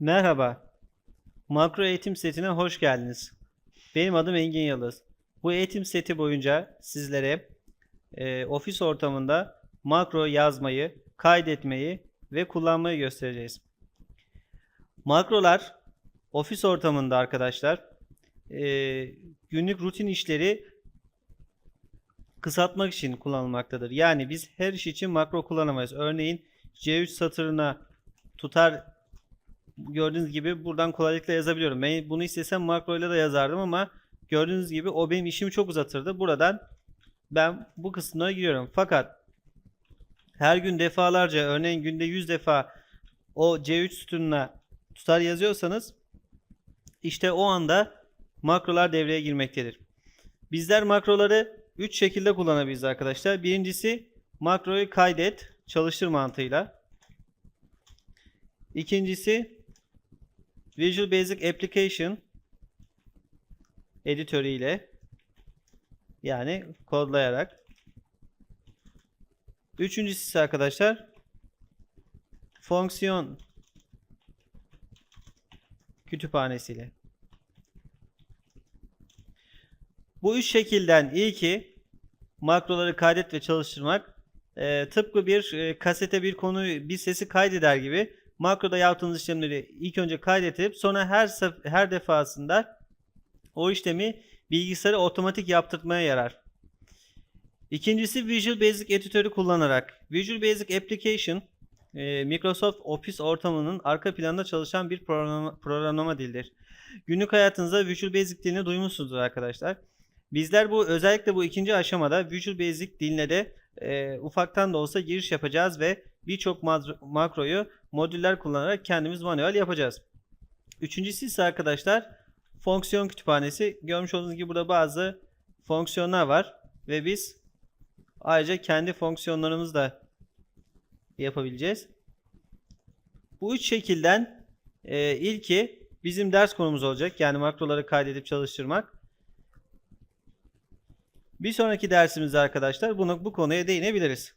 Merhaba. Makro eğitim setine hoş geldiniz. Benim adım Engin Yıldız. Bu eğitim seti boyunca sizlere e, ofis ortamında makro yazmayı, kaydetmeyi ve kullanmayı göstereceğiz. Makrolar ofis ortamında arkadaşlar e, günlük rutin işleri kısaltmak için kullanılmaktadır. Yani biz her iş için makro kullanamayız. Örneğin C3 satırına tutar gördüğünüz gibi buradan kolaylıkla yazabiliyorum. Ben bunu istesem makroyla da yazardım ama gördüğünüz gibi o benim işimi çok uzatırdı. Buradan ben bu kısımlara giriyorum. Fakat her gün defalarca örneğin günde 100 defa o C3 sütununa tutar yazıyorsanız işte o anda makrolar devreye girmektedir. Bizler makroları 3 şekilde kullanabiliriz arkadaşlar. Birincisi makroyu kaydet, çalıştır mantığıyla. İkincisi Visual Basic Application editörü ile yani kodlayarak. Üçüncüsü ise arkadaşlar fonksiyon kütüphanesiyle. Bu üç şekilden ilki makroları kaydet ve çalıştırmak e, tıpkı bir e, kasete bir konuyu bir sesi kaydeder gibi makroda yaptığınız işlemleri ilk önce kaydedip sonra her her defasında o işlemi bilgisayara otomatik yaptırtmaya yarar. İkincisi Visual Basic editörü kullanarak. Visual Basic Application e, Microsoft Office ortamının arka planında çalışan bir program, programlama dilidir. Günlük hayatınızda Visual Basic dilini duymuşsunuzdur arkadaşlar. Bizler bu özellikle bu ikinci aşamada Visual Basic diline de e, ufaktan da olsa giriş yapacağız ve birçok makroyu modüller kullanarak kendimiz manuel yapacağız. Üçüncüsü ise arkadaşlar fonksiyon kütüphanesi. Görmüş olduğunuz gibi burada bazı fonksiyonlar var ve biz ayrıca kendi fonksiyonlarımızı da yapabileceğiz. Bu üç şekilden e, ilki bizim ders konumuz olacak. Yani makroları kaydedip çalıştırmak. Bir sonraki dersimizde arkadaşlar bunu bu konuya değinebiliriz.